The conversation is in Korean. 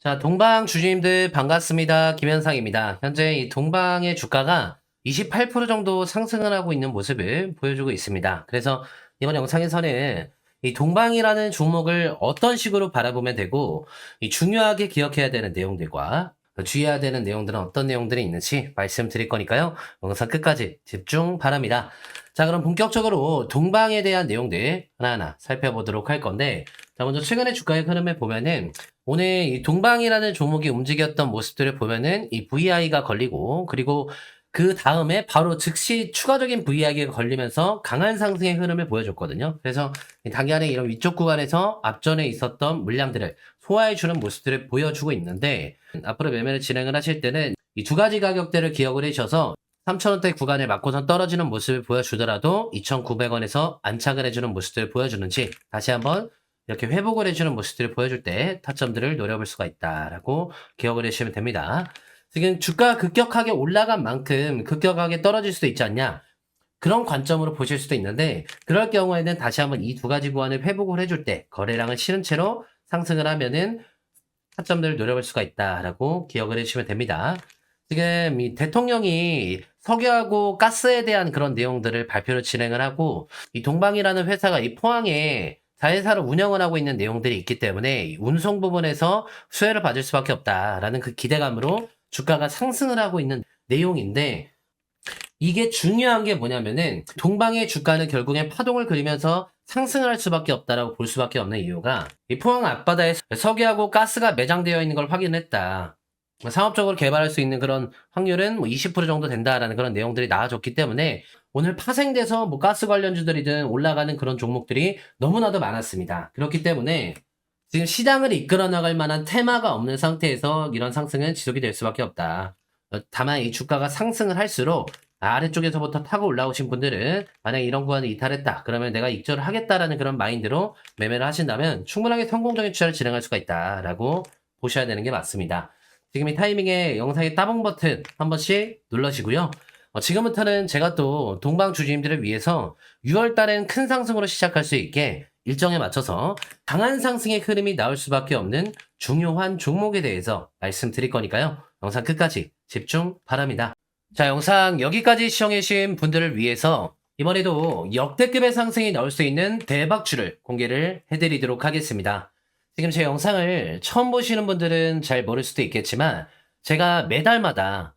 자, 동방 주주님들 반갑습니다. 김현상입니다. 현재 이 동방의 주가가 28% 정도 상승을 하고 있는 모습을 보여주고 있습니다. 그래서 이번 영상에서는 이 동방이라는 종목을 어떤 식으로 바라보면 되고, 이 중요하게 기억해야 되는 내용들과 주의해야 되는 내용들은 어떤 내용들이 있는지 말씀드릴 거니까요. 영상 끝까지 집중 바랍니다. 자, 그럼 본격적으로 동방에 대한 내용들 하나하나 살펴보도록 할 건데, 자, 먼저 최근의 주가의 흐름을 보면은 오늘 이 동방이라는 종목이 움직였던 모습들을 보면은 이 VI가 걸리고 그리고 그 다음에 바로 즉시 추가적인 VI가 걸리면서 강한 상승의 흐름을 보여줬거든요. 그래서 당연히 이런 위쪽 구간에서 앞전에 있었던 물량들을 소화해주는 모습들을 보여주고 있는데 앞으로 매매를 진행을 하실 때는 이 두 가지 가격대를 기억을 해주셔서 3,000원대 구간에 맞고선 떨어지는 모습을 보여주더라도 2,900원에서 안착을 해주는 모습들을 보여주는지 다시 한번 이렇게 회복을 해주는 모습들을 보여줄 때 타점들을 노려볼 수가 있다라고 기억을 해주시면 됩니다. 지금 주가 급격하게 올라간 만큼 급격하게 떨어질 수도 있지 않냐? 그런 관점으로 보실 수도 있는데 그럴 경우에는 다시 한번 이 두 가지 구간을 회복을 해줄 때 거래량을 실은 채로 상승을 하면은 타점들을 노려볼 수가 있다라고 기억을 해주시면 됩니다. 지금 이 대통령이 석유하고 가스에 대한 그런 내용들을 발표를 진행을 하고 이 동방이라는 회사가 이 포항에 자회사를 운영을 하고 있는 내용들이 있기 때문에 이 운송 부분에서 수혜를 받을 수밖에 없다라는 그 기대감으로 주가가 상승을 하고 있는 내용인데 이게 중요한 게 뭐냐면은 동방의 주가는 결국엔 파동을 그리면서 상승을 할 수밖에 없다라고 볼 수밖에 없는 이유가 이 포항 앞바다에 석유하고 가스가 매장되어 있는 걸 확인했다. 상업적으로 개발할 수 있는 그런 확률은 뭐 20% 정도 된다라는 그런 내용들이 나와줬기 때문에 오늘 파생돼서 뭐 가스 관련주들이든 올라가는 그런 종목들이 너무나도 많았습니다. 그렇기 때문에 지금 시장을 이끌어 나갈 만한 테마가 없는 상태에서 이런 상승은 지속이 될 수밖에 없다. 어, 다만 이 주가가 상승을 할수록 아래쪽에서부터 타고 올라오신 분들은 만약 이런 구간을 이탈했다. 그러면 내가 익절을 하겠다라는 그런 마인드로 매매를 하신다면 충분하게 성공적인 투자를 진행할 수가 있다라고 보셔야 되는 게 맞습니다. 지금 이 타이밍에 영상의 따봉 버튼 한 번씩 눌러시고요. 어, 지금부터는 제가 또 동방 주주님들을 위해서 6월 달엔 큰 상승으로 시작할 수 있게 일정에 맞춰서 강한 상승의 흐름이 나올 수밖에 없는 중요한 종목에 대해서 말씀드릴 거니까요. 영상 끝까지 집중 바랍니다. 자, 영상 여기까지 시청해주신 분들을 위해서 이번에도 역대급의 상승이 나올 수 있는 대박주를 공개를 해드리도록 하겠습니다. 지금 제 영상을 처음 보시는 분들은 잘 모를 수도 있겠지만 제가 매달마다